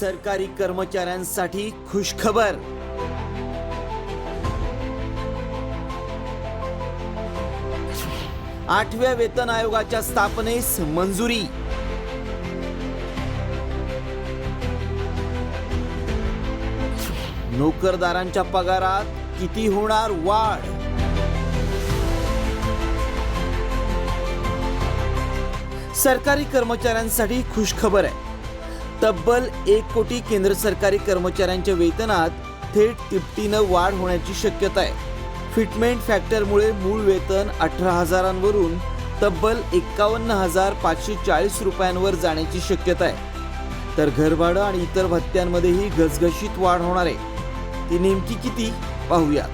सरकारी कर्मचाऱ्यांसाठी खुशखबर. आठव्या वेतन आयोगाच्या स्थापनेस मंजुरी. नोकरदारांच्या पगारात किती होणार वाढ? सरकारी कर्मचाऱ्यांसाठी खुशखबर आहे. तब्बल एक कोटी केंद्र सरकारी कर्मचाऱ्यांच्या वेतनात थेट तिपटीनं वाढ होण्याची शक्यता आहे. फिटमेंट फॅक्टरमुळे मूळ वेतन अठरा हजारांवरून तब्बल एक्कावन्न हजार पाचशे चाळीस रुपयांवर जाण्याची शक्यता आहे. तर घरभाडं आणि इतर भत्त्यांमध्येही घसघशीत वाढ होणार आहे. ती नेमकी किती? पाहूया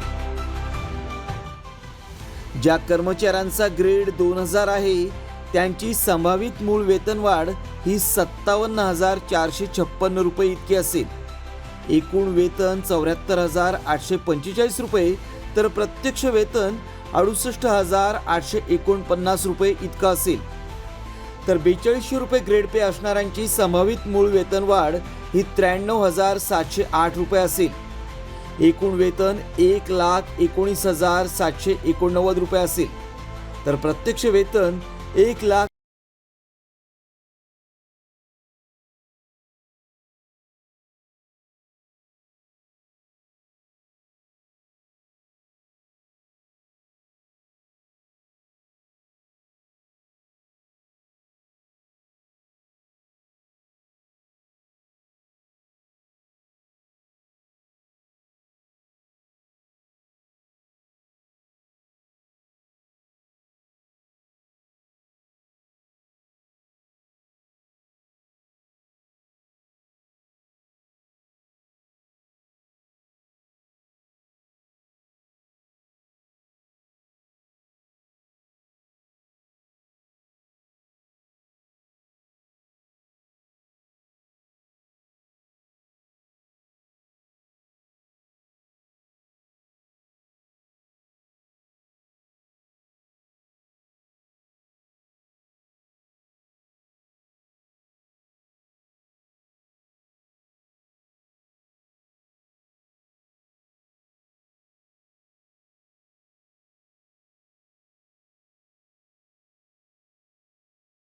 ज्या कर्मचाऱ्यांचा ग्रेड दोन हजार आहे त्यांची संभावित मूळ वेतनवाढ ही सत्तावन्न हजार चारशे छप्पन्न रुपये इतकी असेल. एकूण वेतन चौऱ्याहत्तर हजार आठशे पंचेचाळीस रुपये तर प्रत्यक्ष वेतन अडुसष्ट हजार आठशे एकोणपन्नास रुपये इतकं असेल. तर बेचाळीसशे रुपये ग्रेड पे असणाऱ्यांची संभावित मूळ वेतनवाढ ही त्र्याण्णव हजार सातशे आठ रुपये असेल. एकूण वेतन एक लाख एकोणीस हजार सातशे एकोणनव्वद रुपये असेल. तर प्रत्यक्ष वेतन एक लाख